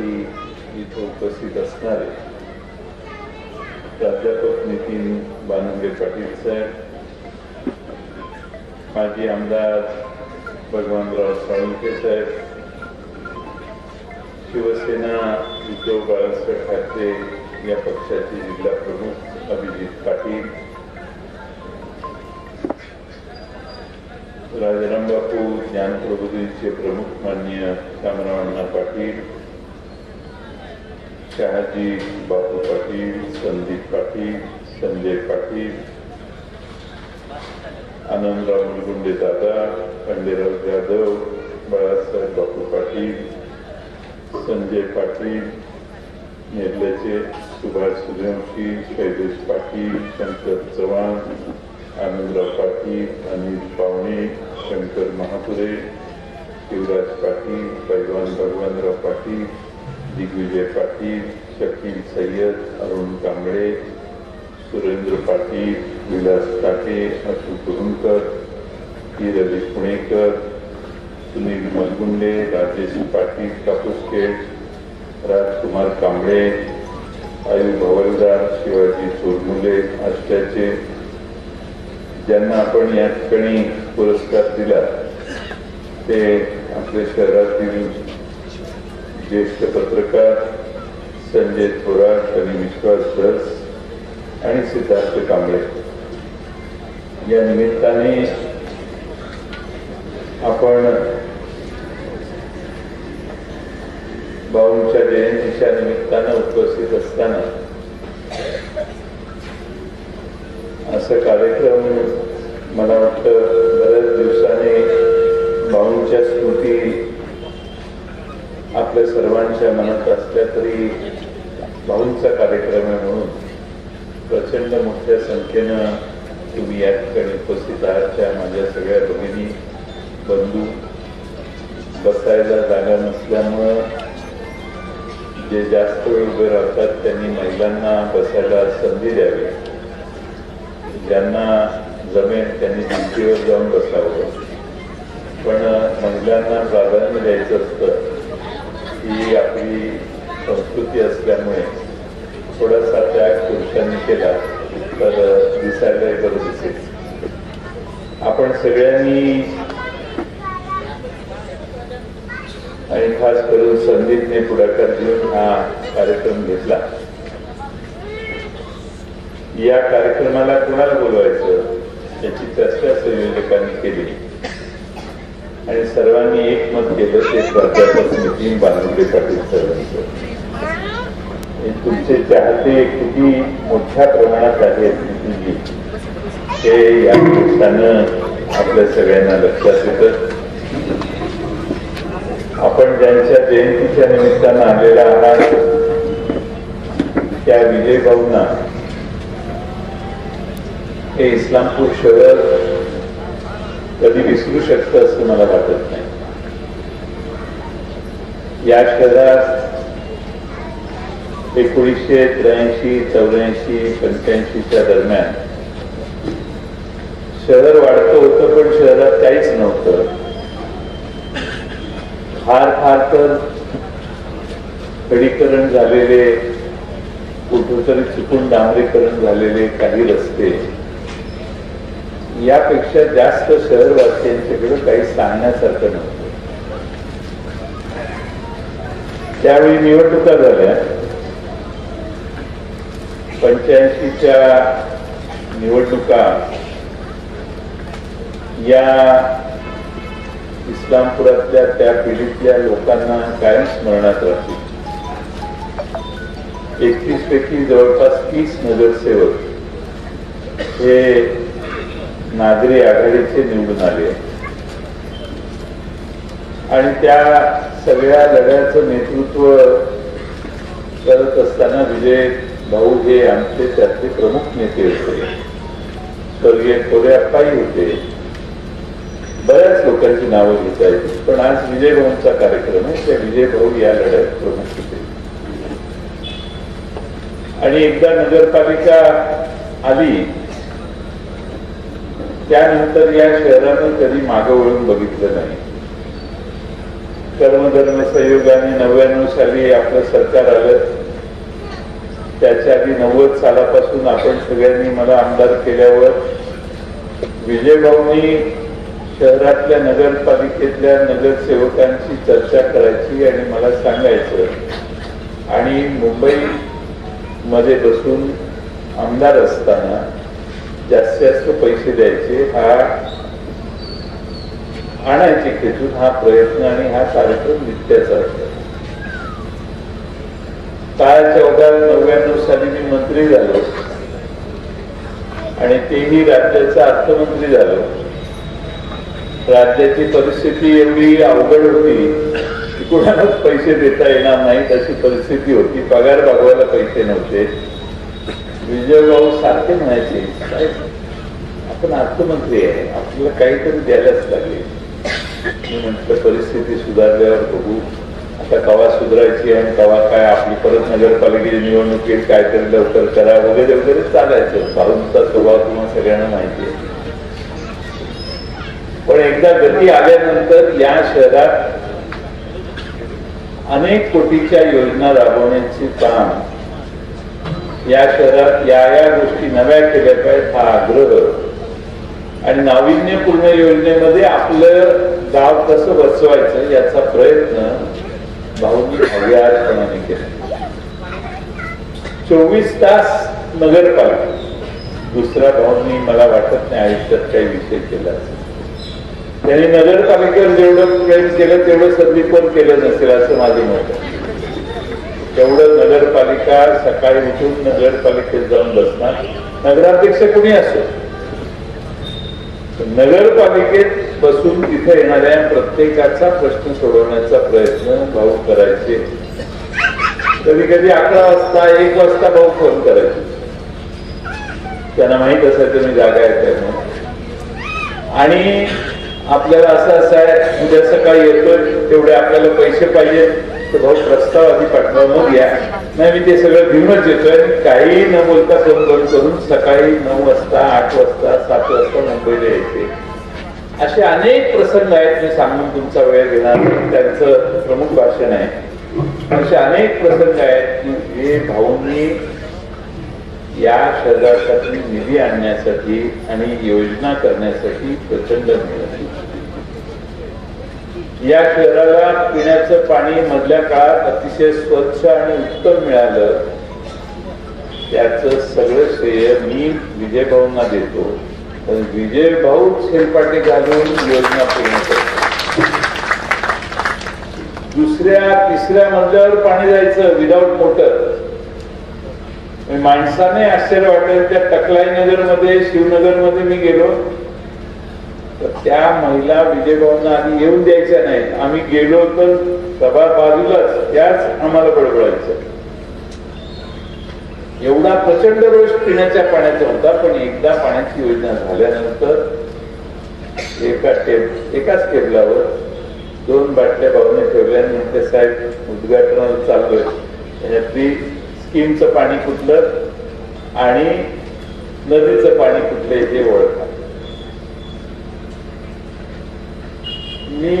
यासाठी इथं उपस्थित असणारे प्राध्यापक नितीन बानंगे पाटील साहेब माजी आमदार भगवानराव साळुंके साहेब शिवसेना उद्धव बाळासाहेब ठाकरे या पक्षाचे जिल्हा प्रमुख अभिजित पाटील राजाराम बापू ज्ञान प्रबोधिनीचे प्रमुख माननीय शामराव पाटील शहाजी बापू पाटील संदीप पाटील संजय पाटील आनंदराव मुलगुंडे दादा खंडेराव जाधव बाळासाहेब बापू पाटील संजय पाटील नेरल्याचे सुभाष सूर्यवंशी शैलेश पाटील शंकर चव्हाण आनंदराव पाटील अनिल पावणे शंकर महापुरे शिवराज पाटील पैलवान भगवानराव पाटील दिग्विजय पाटील शकील सय्यद अरुण कांबळे सुरेंद्र पाटील विलास टाके अशोक कुरुंकर हिरवी पुणेकर सुनील मलगुंडे राजेश पाटील कापूसखेड राजकुमार कांबळे आयु भवलदार शिवाजी चोरमुले आष्ट्याचे ज्यांना आपण या ठिकाणी पुरस्कार दिला ते आपल्या शहरातील ज्येष्ठ पत्रकार संजय थोरात आणि विश्वास धस आणि सिद्धार्थ कांबळे. या निमित्ताने आपण भाऊंच्या जयंतीच्या निमित्तानं उपस्थित असताना असं कार्यक्रम मला वाटतं बऱ्याच दिवसाने भाऊंच्या आपल्या सर्वांच्या मनात असल्या तरी भाऊंचा कार्यक्रम आहे म्हणून प्रचंड मोठ्या संख्येनं तुम्ही या ठिकाणी उपस्थित आहात त्या माझ्या सगळ्या भगिनी बंधू. बसायला जागा नसल्यामुळं जे जास्त वेळ उभे राहतात त्यांनी महिलांना बसायला संधी द्यावी. ज्यांना जमेल त्यांनी भिंतीवर जाऊन बसावं. पण महिलांना प्राधान्य द्यायचं असतं. ही आपली संस्कृती असल्यामुळे थोडासा त्याग पुरुषांनी केला तर दिसायला बरं दिसेल. आपण सगळ्यांनी आणि खास करून संदीपने पुढाकार घेऊन हा कार्यक्रम घेतला. या कार्यक्रमाला कुणाला बोलवायचं याची चर्चा संयोजकांनी केली. आणि सर्वांनी एकमत केलं ते प्राध्यापक नितीन बानुंडे पाटील सरांचं तुमचे चाहते किती मोठ्या प्रमाणात आहेत नितीनजी हे या निमित्तानं आपल्या सगळ्यांना लक्षात येतं. आपण ज्यांच्या जयंतीच्या निमित्तानं आलेला आहात त्या विजय भाऊंना हे इस्लामपूर शहर कधी विसरू शकतं असं मला वाटत नाही. या शहरात एकोणीसशे त्र्याऐंशी चौऱ्याऐंशी पंच्याऐंशीच्या दरम्यान शहर वाढतं होतं पण शहरात काहीच नव्हतं. फार फार तर खडीकरण झालेले कुठंतरी चुकून डांबरीकरण झालेले काही रस्ते यापेक्षा जास्त शहरवासियांच्याकडे काही सांगण्यासारखं नव्हतं. त्यावेळी निवडणुका झाल्या. पंच्याऐंशीच्या निवडणुका या इस्लामपुरातल्या त्या पिढीतल्या लोकांना कायम स्मरणात राहतील. एकतीस पैकी जवळपास तीस नगरसेवक हे नागरी आघाडीचे निवडून आले आणि त्या सगळ्या लढ्याचं नेतृत्व करत असताना विजय भाऊ हे आमचे त्यातले प्रमुख नेते होते. स्वर्गीय कोरे होते. बऱ्याच लोकांची नावं घेता येतील पण आज विजय भाऊंचा कार्यक्रम आहे. त्या विजय भाऊ या लढ्यात प्रमुख होते. आणि एकदा नगरपालिका आली त्यानंतर या शहरानं कधी मागं वळून बघितलं नाही. कर्मधर्म संयोगाने नव्याण्णव साली आपलं सरकार आलं. त्याच्या आधी नव्वद सालापासून आपण सगळ्यांनी मला आमदार केल्यावर विजयभाऊनी शहरातल्या नगरपालिकेतल्या नगरसेवकांची चर्चा करायची आणि मला सांगायचं. आणि मुंबई मध्ये बसून आमदार असताना जास्तीत जास्त पैसे द्यायचे हा आणायचे खेचून हा प्रयत्न आणि हा कार्यक्रम नित्याचा असतो. काय चौदा नव्याण्णव साली मी मंत्री झालो. आणि तेही राज्याचा अर्थमंत्री झालो. राज्याची परिस्थिती एवढी अवघड होती की कुणालाच पैसे देता येणार नाहीत अशी परिस्थिती होती. पगार भागवायला पैसे नव्हते. विजयभाऊ सारखे म्हणायचे. "साहेब, आपण अर्थमंत्री आहे. आपल्याला काहीतरी द्यायलाच लागेल. मी म्हटलं परिस्थिती सुधारल्यावर बघू. आता कवा सुधारायची आणि कवा काय? आपली परत नगरपालिकेची निवडणुकीत काहीतरी लवकर करा. वगैरे वगैरे चालायचं. भाऊंचा स्वभाव तुम्हाला सगळ्यांना माहिती आहे. पण एकदा गती आल्यानंतर या शहरात अनेक कोटीच्या योजना राबवण्याचे काम या शहरात या या गोष्टी नव्या केल्या पाहिजेत हा आग्रह. आणि नाविन्यपूर्ण योजनेमध्ये आपलं गाव कसं बसवायचं याचा प्रयत्न भाऊनी हव्यासपणाने केला. चोवीस तास नगरपालिका दुसऱ्या भाऊंनी मला वाटत नाही आयुष्यात काही विषय केला त्यांनी नगरपालिकेवर जेवढं प्रेम केलं तेवढं संदीपवर केलं नसेल असं माझं मत आहे. तेवढं नगरपालिका सकाळी उठून नगरपालिकेत जाऊन बसणार. नगराध्यक्ष कुणी असो. नगरपालिकेत बसून तिथे येणाऱ्या प्रत्येकाचा प्रश्न सोडवण्याचा प्रयत्न भाऊ करायचे. कधी कधी अकरा वाजता एक वाजता भाऊ फोन करायचे. त्यांना माहीत असायचं मी जागा आहे म्हणून. आणि आपल्याला असं असं आहे उद्या सकाळी येतोय तेवढे आपल्याला पैसे पाहिजे तर भाऊ प्रस्ताव आधी पाठवा मग या नाही मी ते सगळं घेऊनच येतोय. काही न बोलता फोन करून करून सकाळी नऊ वाजता आठ वाजता सात वाजता मुंबईला येते. असे अनेक प्रसंग आहेत मी सांगून तुमचा वेळ घेणार त्यांचं प्रमुख भाषण आहे. असे अनेक प्रसंग आहेत की हे भाऊंनी या शहरासाठी निधी आणण्यासाठी आणि योजना करण्यासाठी प्रचंड मेहनत या शहराला पिण्याचं पाणी मधल्या काळात अतिशय स्वच्छ आणि उत्तम मिळालं. त्याच सगळं श्रेय मी विजय भाऊंना देतो. विजय भाऊ शेलपाटे घालून योजना पूर्ण करतो. दुसऱ्या तिसऱ्या मजल्यावर पाणी जायचं विदाऊट मोटर माणसाने आश्चर्य वाटेल. त्या टकलाई नगरमध्ये शिवनगरमध्ये मी गेलो. तर त्या महिला विजयभाऊंना आधी येऊन द्यायच्या नाहीत. आम्ही गेलो तर सभा बाजूलाच त्याच आम्हाला बडबडायचं. एवढा प्रचंड रोष पिण्याच्या पाण्याचा होता पण एकदा पाण्याची योजना झाल्यानंतर एका टेब एकाच टेबलावर दोन बाटल्या भाऊने ठेवल्या. म्हटले साहेब उद्घाटनाला चाललोय. त्याच्यातली स्कीमचं पाणी कुठलं आणि नदीचं पाणी कुठलं हे ओळखा. मी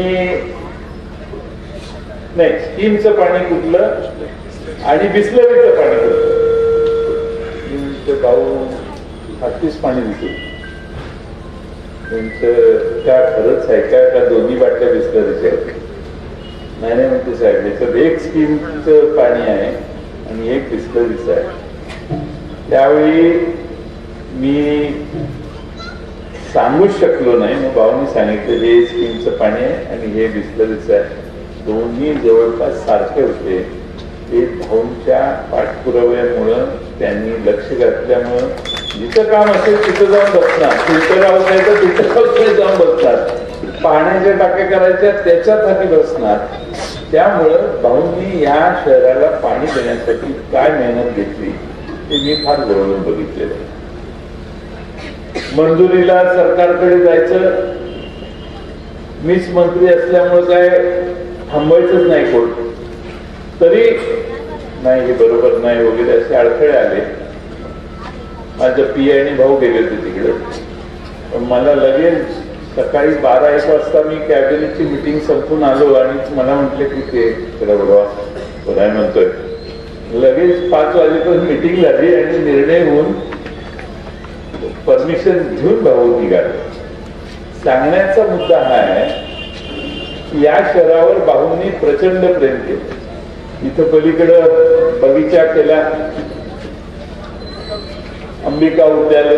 नाही स्कीमचं पाणी कुठलं आणि बिस्लरीचं पाणी कुठलं? भाऊ हातीच पाणी दिसू त्यांचं त्या खरंच आहे का? त्या दोन्ही बाटल्या बिस्लरीच्या आहेत. नाही नाही म्हणते साहेब याच्यात एक स्कीमचं पाणी आहे आणि एक बिस्लरीचं आहे. त्यावेळी मी सांगूच शकलो नाही. मग भाऊनी सांगितलं हे स्कीमचं पाणी आहे आणि हे बिस्लरीचं आहे. दोन्ही जवळपास सारखे होते. ते भाऊंच्या पाठपुराव्यामुळं त्यांनी लक्ष घातल्यामुळं जिथं काम असेल तिथं जाऊन बसणार. फिल्टर हाऊस नाही तर तिथं हाऊस जाऊन बसणार. पाण्याच्या टाक्या करायच्या त्याच्यात हाती बसणार. त्यामुळं भाऊंनी या शहराला पाणी देण्यासाठी काय मेहनत घेतली ते मी फार जवळून बघितलेलं आहे. मंजुरीला सरकारकडे जायचं. मीच मंत्री असल्यामुळे काय थांबायचंच नाही कोण. तरी नाही हे बरोबर नाही वगैरे असे अडथळे आले. माझ्या पी आणि भाऊ गेले होते तिकडे. पण मला लगेच सकाळी बारा एक वाजता मी कॅबिनेटची मिटिंग संपून आलो आणि मला म्हटले की ते त्याला बघाय म्हणतोय. लगेच पाच वाजेपर्यंत मिटिंग झाली आणि निर्णय होऊन परमिशन घेऊन भाऊ निघाले. सांगण्याचा मुद्दा हा आहे या शहरावर भाऊंनी प्रचंड प्रेम केलं. इथं पलीकडं बगीचा केला. अंबिका उद्यान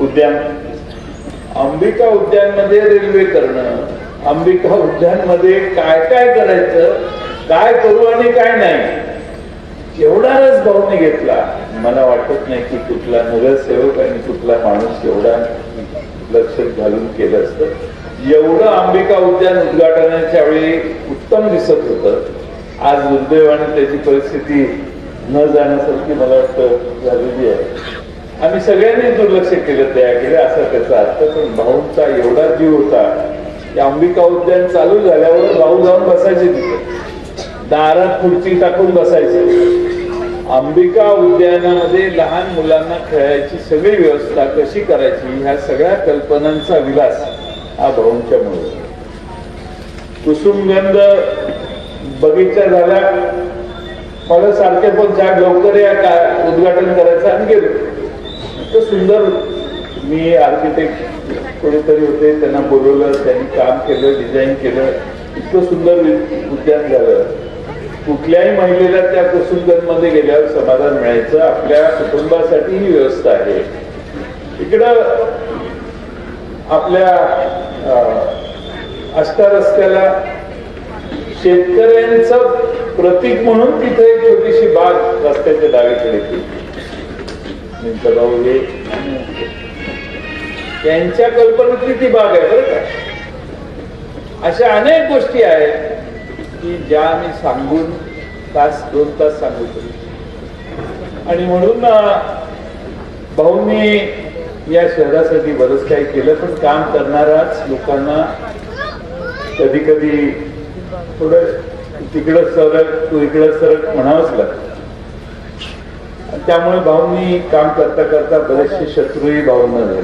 उद्यान. अंबिका उद्यानमध्ये रेल्वे करणं अंबिका उद्यानमध्ये काय काय करायचं काय करू आणि काय नाही. एवढा रस भाऊने घेतला. मला वाटत नाही की कुठला नगरसेवक आणि कुठला माणूस एवढा लक्ष घालून केलं असतं. एवढं अंबिका उद्यान उद्घाटनाच्या वेळी उत्तम दिसत होतं. आज दुर्दैवाने त्याची परिस्थिती न जाण्यासारखी मला वाटतं झालेली आहे. आम्ही सगळ्यांनी दुर्लक्ष केलं त्याकडे असा त्याचा अर्थ. पण भाऊंचा एवढा जीव होता की अंबिका उद्यान चालू झाल्यावर भाऊ जाऊन बसायचे तिथे. दारात खुर्ची टाकून बसायचे. अंबिका उद्यानामध्ये लहान मुलांना खेळायची सगळी व्यवस्था कशी करायची ह्या सगळ्या कल्पनांचा विलास हा भाऊंच्या मुळे. कुसुमगंध बगीचा झाला मला सारखे पण जाग लवकर या का उद्घाटन करायचं आणि गेलो. इतकं सुंदर मी आर्किटेक्ट कोणीतरी होते त्यांना बोलवलं त्यांनी काम केलं डिझाईन केलं इतकं सुंदर उद्यान झालं. कुठल्याही महिलेला त्या कुसुमगंजमध्ये गेल्यावर समाधान मिळायचं आपल्या कुटुंबासाठी ही व्यवस्था आहे. इकडं आपल्या अं, अष्टा रस्त्याला शेतकऱ्यांचं प्रतीक म्हणून तिथे एक छोटीशी बाग रस्त्याच्या डावीकडे केली भाऊ हे त्यांच्या कल्पनेतली ती बाग आहे बरं का? अशा अनेक गोष्टी आहेत. की ज्या आम्ही सांगून तास दोन तास सांगू शकतो आणि म्हणून भाऊंनी या शहरासाठी बरंच काही केलं पण काम करणाराच लोकांना कधी कधी थोडं तिकडं सरक तू इकडं सरक म्हणावंच लागतं. आणि त्यामुळे भाऊंनी काम करता करता बरेचसे शत्रूही भाऊंना झाले.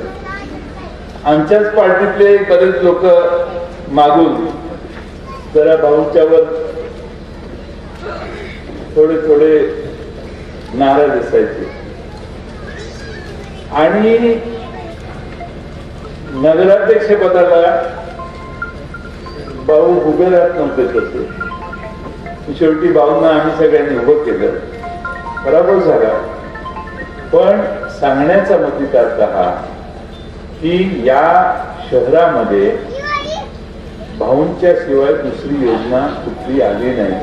आमच्याच पार्टीतले बरेच लोक मागून जरा भाऊच्यावर थोडे थोडे नाराज असायचे आणि नगराध्यक्ष पदाला भाऊ उभे राहत नव्हते तसे. शेवटी भाऊंना आम्ही सगळ्यांनी उभं केलं. बराबर झाला. पण सांगण्याचा मुद्दितार्थ हा की या शहरामध्ये भाऊंच्या शिवाय दुसरी योजना कुठली आली नाही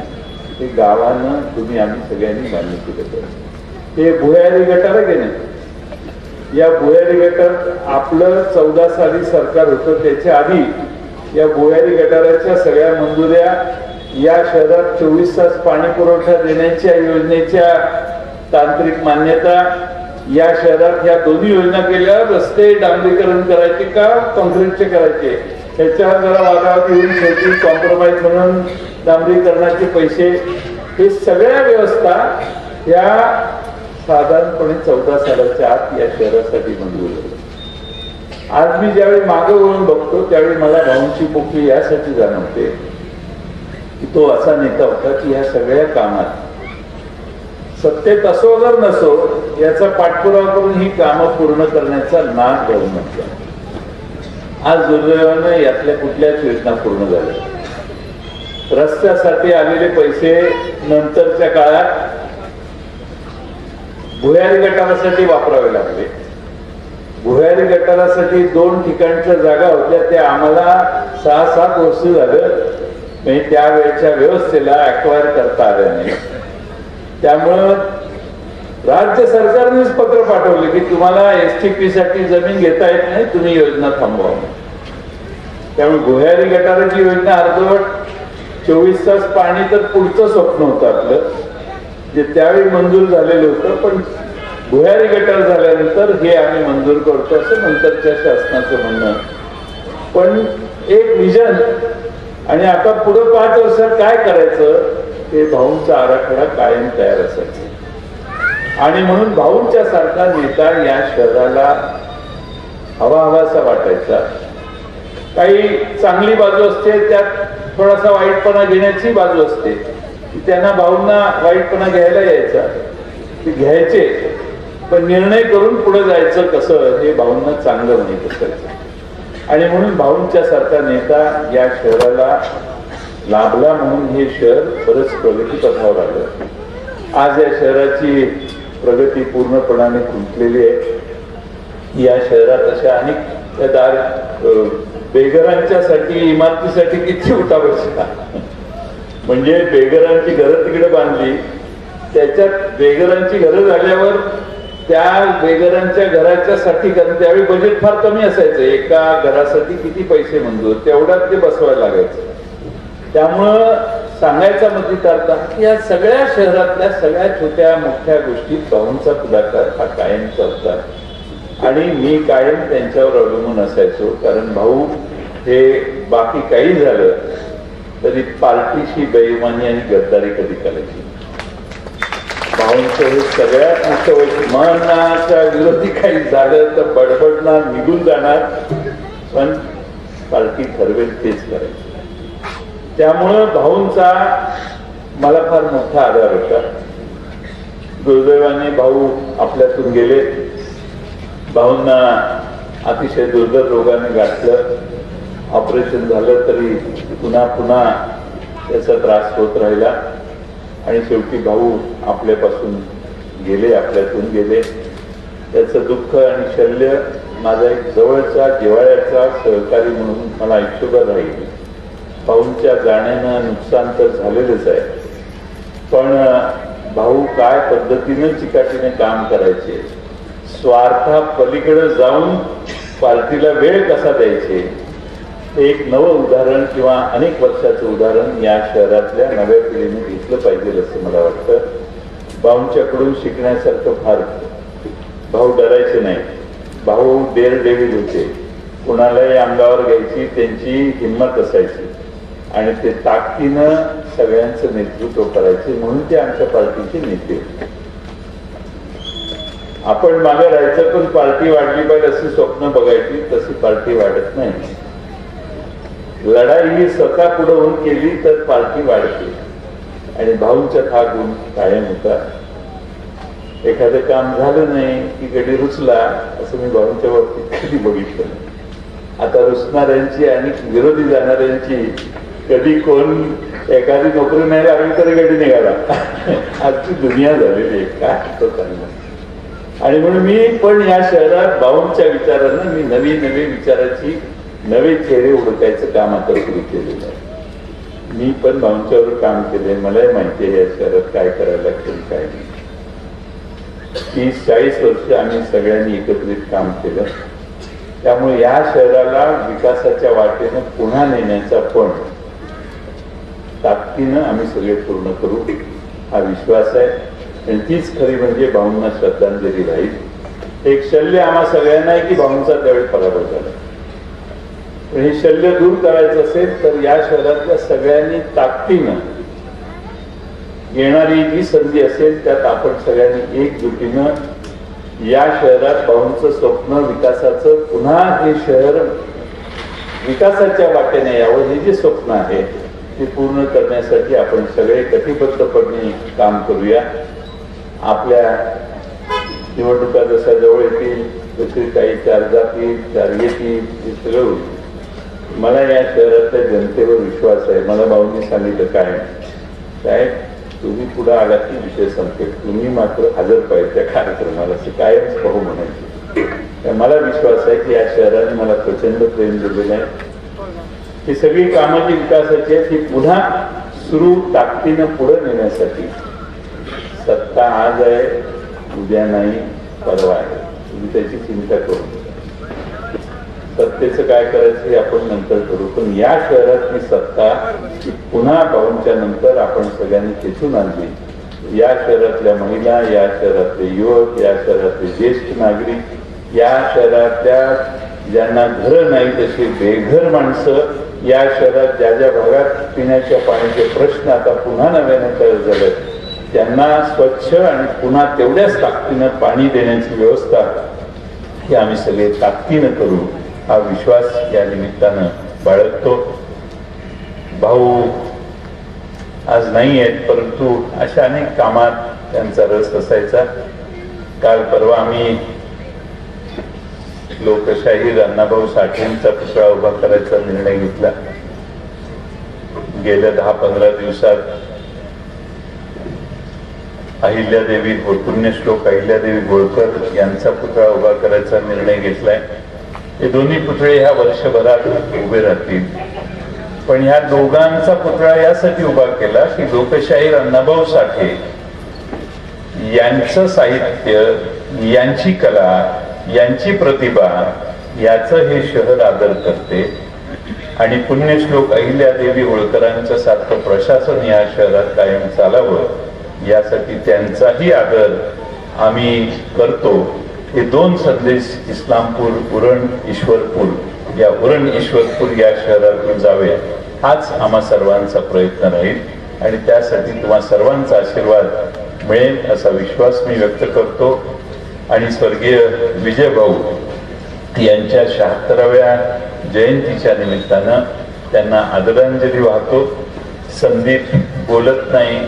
ते गावानं तुम्ही आम्ही सगळ्यांनी मान्य केलं पाहिजे हे भुयारी गटार आहे की या भुयारी गटार आपलं चौदा साली सरकार होतं त्याच्या आधी या भुयारी गटाराच्या सगळ्या मंजुऱ्या या शहरात चोवीस तास पाणी पुरवठा देण्याच्या योजनेच्या तांत्रिक मान्यता या शहरात ह्या दोन्ही योजना केल्या रस्ते डांबरीकरण करायचे का कॉन्क्रीटचे करायचे? त्याच्यावर जरा वादावादी होऊन शेवटी कॉम्प्रोमाइज म्हणून डांबरीकरणाचे पैसे हे सगळ्या व्यवस्था या साधारणपणे चौदा सालाच्या आत या शहरासाठी मंजूर झाल्या आज मी ज्यावेळी मागे वळून बघतो त्यावेळी मला भाऊंची पोकळी यासाठी जाणवते की तो असा नेता होता की ह्या सगळ्या कामात सत्तेत असो अगर नसो याचा पाठपुरावा करून ही कामं पूर्ण करण्याचा नाद धरून म्हटलं आज दुर्दैवानं यातल्या कुठल्याच योजना पूर्ण झाल्या रस्त्यासाठी आलेले पैसे नंतरच्या काळात भुयारी गटारासाठी वापरावे लागले. भुयारी गटारासाठी दोन ठिकाणच्या जागा होत्या त्या आम्हाला सहा सात वर्ष झालं. म्हणजे त्यावेळेच्या व्यवस्थेला अक्वायर करता आल्या नाही. त्यामुळं राज्य सरकारनेच पत्र पाठवले की तुम्हाला एस टी पी साठी जमीन घेता येत नाही तुम्ही योजना थांबवा. त्यामुळे गुह्यारी गटाराची योजना अर्धवट चोवीस तास पाणी तर पुढचं स्वप्न होतं आपलं जे त्यावेळी मंजूर झालेलं होतं पण भुयारी गटार झाल्यानंतर हे आम्ही मंजूर करतो असं नंतरच्या शासनाचं म्हणणं पण एक विजन आणि आता पुढं पाच वर्षात काय करायचं ते भाऊंचा आराखडा कायम तयार असायचा. आणि म्हणून भाऊंच्या सारखा नेता या शहराला हवा हवासा वाटायचा. काही चांगली बाजू असते त्यात थोडासा वाईटपणा घेण्याची बाजू असते. त्यांना भाऊंना वाईटपणा घ्यायला यायचा. ते घ्यायचे पण निर्णय करून पुढे जायचं कसं हे भाऊंना चांगलं माहीत असायचं. आणि म्हणून भाऊंच्या सारखा नेता या शहराला लाभला म्हणून हे शहर बरंच प्रगतीपथावर आलं. आज या शहराची प्रगती पूर्णपणाने खुंटलेली आहे. या शहरात अशा अनेक दार बेगरांच्या बेघरांच्यासाठी इमारतीसाठी किती उठाबसला म्हणजे बेघरांची घरं तिकडे बांधली त्याच्यात बेघरांची घरं झाल्यावर त्या बेघरांच्या घराच्या साठी कारण त्यावेळी बजेट फार कमी असायचं. एका घरासाठी किती पैसे मंजूर? तेवढ्यात ते बसवायला लागायचं. त्यामुळं सांगायचा म्हणजे की या सगळ्या शहरातल्या सगळ्या छोट्या मोठ्या गोष्टीत भाऊंचा पुढाकार हा कायम होता आणि मी कायम त्यांच्यावर अवलंबून असायचो कारण भाऊ हे बाकी काही झालं तरी पार्टीशी बेईमानी आणि गद्दारी कधी करायची? भाऊंचं हे सगळ्यात मोठं वैशिष्ट्य मनाच्या विरोधी काही झालं तर बडबडणार निघून जाणार. पण पार्टी ठरवेल तेच करायचं. त्यामुळं भाऊंचा मला फार मोठा आधार होता. दुर्दैवाने भाऊ आपल्यातून गेले. भाऊंना अतिशय दुर्धर रोगाने गाठलं. ऑपरेशन झालं तरी पुन्हा पुन्हा त्याचा त्रास होत राहिला. आणि शेवटी भाऊ आपल्यापासून गेले आपल्यातून गेले. त्याचं दुःख आणि शल्य माझा एक जवळचा जिवाळ्याचा सहकारी म्हणून मला इच्छुक राहील. भाऊंच्या जाण्यानं नुकसान तर झालेलंच आहे. पण भाऊ काय पद्धतीनं चिकाटीने काम करायचे? स्वार्था पलीकडे जाऊन पार्टीला वेळ कसा द्यायचे? हे एक नवं उदाहरण किंवा अनेक वर्षाचं उदाहरण या शहरातल्या नव्या पिढीने घेतलं पाहिजे असं मला वाटतं. भाऊंच्याकडून शिकण्यासारखं फार भाऊ डरायचे नाही. भाऊ देर डेविड होते. कुणालाही अंगावर घ्यायची त्यांची हिंमत असायची. आणि ते ताकदीनं सगळ्यांचं नेतृत्व करायचे म्हणून ते आमच्या पार्टीचे नेते आपण मागे राहायचं पण पार्टी वाढली पाहिजे अशी स्वप्न बघायची तशी पार्टी वाढत नाही. लढाई ही स्वतः पुढे होऊन केली तर पार्टी वाढते. आणि भाऊंचा हा गुण कायम होता. एखादं काम झालं नाही की गडी रुचला असं मी भाऊंच्या बाबतीत कधी बघितलं आता रुचणाऱ्यांची आणि विरोधी जाणाऱ्यांची कधी कोण एखादी नोकरी नाही लागली तरी कधी निघाला? आजची दुनिया झालेली आहे काय होतं आणि म्हणून मी पण या शहरात भाऊंच्या विचारानं मी नवी नवी विचाराची नवे चेहरे उडकायचं काम आता सुरू केलेलं आहे. मी पण भाऊंच्यावर काम केले मलाही माहिती आहे या शहरात काय करायला लागतील काय नाही. तीस चाळीस वर्ष आम्ही सगळ्यांनी एकत्रित काम केलं. त्यामुळे या शहराला विकासाच्या वाटेनं पुन्हा नेण्याचा पण ताकदीनं आम्ही सगळे पूर्ण करू. हा विश्वास आहे. आणि तीच खरी म्हणजे भाऊंना श्रद्धांजली राहील. एक शल्य आम्हा सगळ्यांना आहे की भाऊंचा त्यावेळी पराभव झाला. पण हे शल्य दूर करायचं असेल तर या शहरातल्या सगळ्यांनी ताकदीनं येणारी जी संधी असेल त्यात आपण सगळ्यांनी एकजुटीनं या शहरात भाऊंचं स्वप्न विकासाचं पुन्हा हे शहर विकासाच्या वाटेने यावं हे जे स्वप्न आहे ते पूर्ण करण्यासाठी आपण सगळे कटिबद्धपणे काम करूया. आपल्या निवडणुका जशा जवळ येतील तसे काही चार जातील चार येतील हे सगळं होईल. मला या शहरातल्या जनतेवर विश्वास आहे. मला भाऊंनी सांगितलं काय साहेब तुम्ही पुढे आलात की विषय संपेल. तुम्ही मात्र हजर पाहिजे त्या कार्यक्रमाला. असं कायमच पाहू म्हणायचे. मला विश्वास आहे की या शहराने मला प्रचंड प्रेम दिलेलं आहे. ही सगळी कामं जी विकासाची आहेत ही पुन्हा सुरू ताकदीनं पुढे नेण्यासाठी. सत्ता आज आहे उद्या नाही परवा आहे. तुम्ही त्याची चिंता करू सत्तेचं काय करायचं हे आपण नंतर करू. पण या शहरातली सत्ता पुन्हा पाहूनच्या नंतर आपण सगळ्यांनी खेचून आणली. या शहरातल्या महिला या शहरातले युवक या शहरातले ज्येष्ठ नागरिक या शहरातल्या ज्यांना घरं नाही तशी बेघर माणसं या शहरात ज्या ज्या भागात पिण्याच्या पाण्याचे प्रश्न आता पुन्हा नव्याने तयार झाले त्यांना स्वच्छ आणि पुन्हा तेवढ्याच ताकदीनं पाणी देण्याची व्यवस्था ही आम्ही सगळे ताकदीनं करू हा विश्वास या निमित्तानं बाळगतो. भाऊ आज नाही आहेत परंतु अशा अनेक कामात त्यांचा रस असायचा. काल परवा आम्ही लोकशाहीर अण्णाभाऊ साठेंचा पुतळा उभा करायचा निर्णय घेतला. गेल्या दहा पंधरा दिवसात अहिल्यादेवी पुण्यश्लोक अहिल्यादेवी गोळकर यांचा पुतळा उभा करायचा निर्णय घेतलाय. हे दोन्ही पुतळे ह्या वर्षभरात उभे राहतील. पण ह्या दोघांचा पुतळा यासाठी उभा केला की लोकशाहीर अण्णाभाऊ साठे यांचं साहित्य यांची कला यांची प्रतिभा याचं हे शहर आदर करते. आणि पुण्यश्लोक अहिल्यादेवी होळकरांचं सारखं प्रशासन या शहरात कायम चालावं यासाठी त्यांचाही आदर आम्ही करतो. हे दोन संदेश इस्लामपूर उरण ईश्वरपूर या उरण ईश्वरपूर या शहरातून जावे हाच आम्हा सर्वांचा प्रयत्न राहील. आणि त्यासाठी तुम्हा सर्वांचा आशीर्वाद मिळेल असा विश्वास मी व्यक्त करतो. आणि स्वर्गीय विजय भाऊ यांच्या शहात्तराव्या जयंतीच्या निमित्तानं त्यांना आदरांजली वाहतो. संदीप बोलत नाही.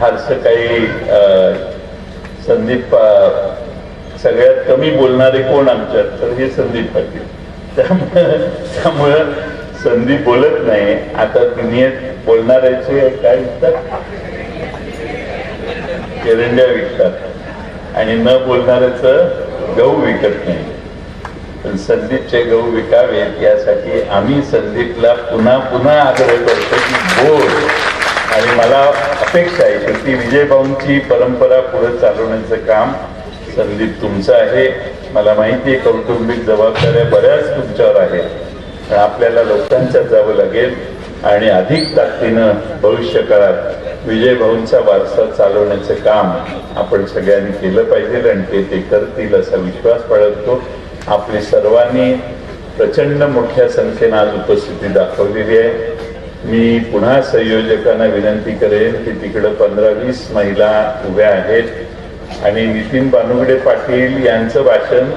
फारसं काही अं, संदीप सगळ्यात कमी बोलणारे कोण आमच्यात? तर हे संदीप पाटील. त्यामुळं त्यामुळं संदीप बोलत नाही. आता दुनियेत बोलणाऱ्याचे काय विकतात एरंड्या विकतात. आणि न बोलणाऱ्याचं गहू विकत नाही. पण संदीपचे गहू विकावेत यासाठी आम्ही संदीपला पुन्हा पुन्हा आग्रह करतो की बोल. आणि मला अपेक्षा आहे शेवटी ती विजयभाऊंची परंपरा पुढे चालवण्याचं काम संदीप तुमचं आहे. मला माहिती आहे कौटुंबिक जबाबदाऱ्या बऱ्याच तुमच्यावर आहेत. पण आपल्याला लोकांच्यात जावं लागेल आणि अधिक ताकदीनं भविष्य काळात विजयभाऊंचा वारसा चालवण्याचं काम आपण सगळ्यांनी केलं पाहिजे आणि ते ते करतील असा विश्वास बाळगतो. आपली सर्वांनी प्रचंड मोठ्या संख्येनं आज उपस्थिती दाखवलेली आहे. मी पुन्हा संयोजकांना विनंती करेन की तिकडं पंधरा वीस महिला उभ्या आहेत. आणि नितीन बानुगडे पाटील यांचं भाषण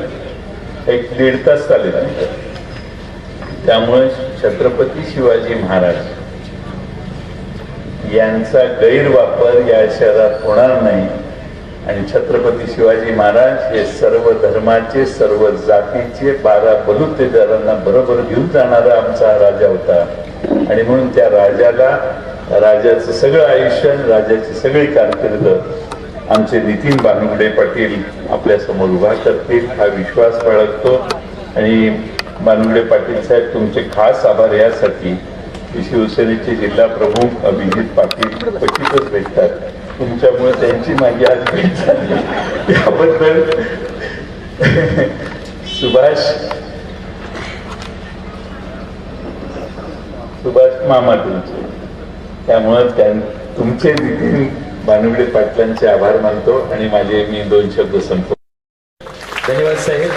एक दीड तास चालेल त्यामुळे छत्रपती शिवाजी महाराज यांचा गैरवापर या शहरात होणार नाही. आणि छत्रपती शिवाजी महाराज हे सर्व धर्माचे सर्व जातीचे बारा बलुतेदारांना बरोबर घेऊन जाणारा आमचा हा राजा होता. आणि म्हणून त्या राजाला राजाचं सगळं आयुष्य आणि राजाची सगळी कारकीर्द आमचे नितीन बानुगडे पाटील आपल्यासमोर उभा करतील हा विश्वास बाळगतो. आणि बानुगडे पाटील साहेब तुमचे खास आभार यासाठी की शिवसेनेचे जिल्हा प्रमुख अभिजित पाटील क्वचितच भेटतात. तुमच्यामुळे त्यांची माझी आज भेट झाली. त्याबद्दल सुभाष सुभाष मामा तुमचे. त्यामुळं त्यां तुमचे नितीन बानुगडे पाटलांचे आभार मानतो आणि माझे मी दोन शब्द संपतो धन्यवाद साहेब.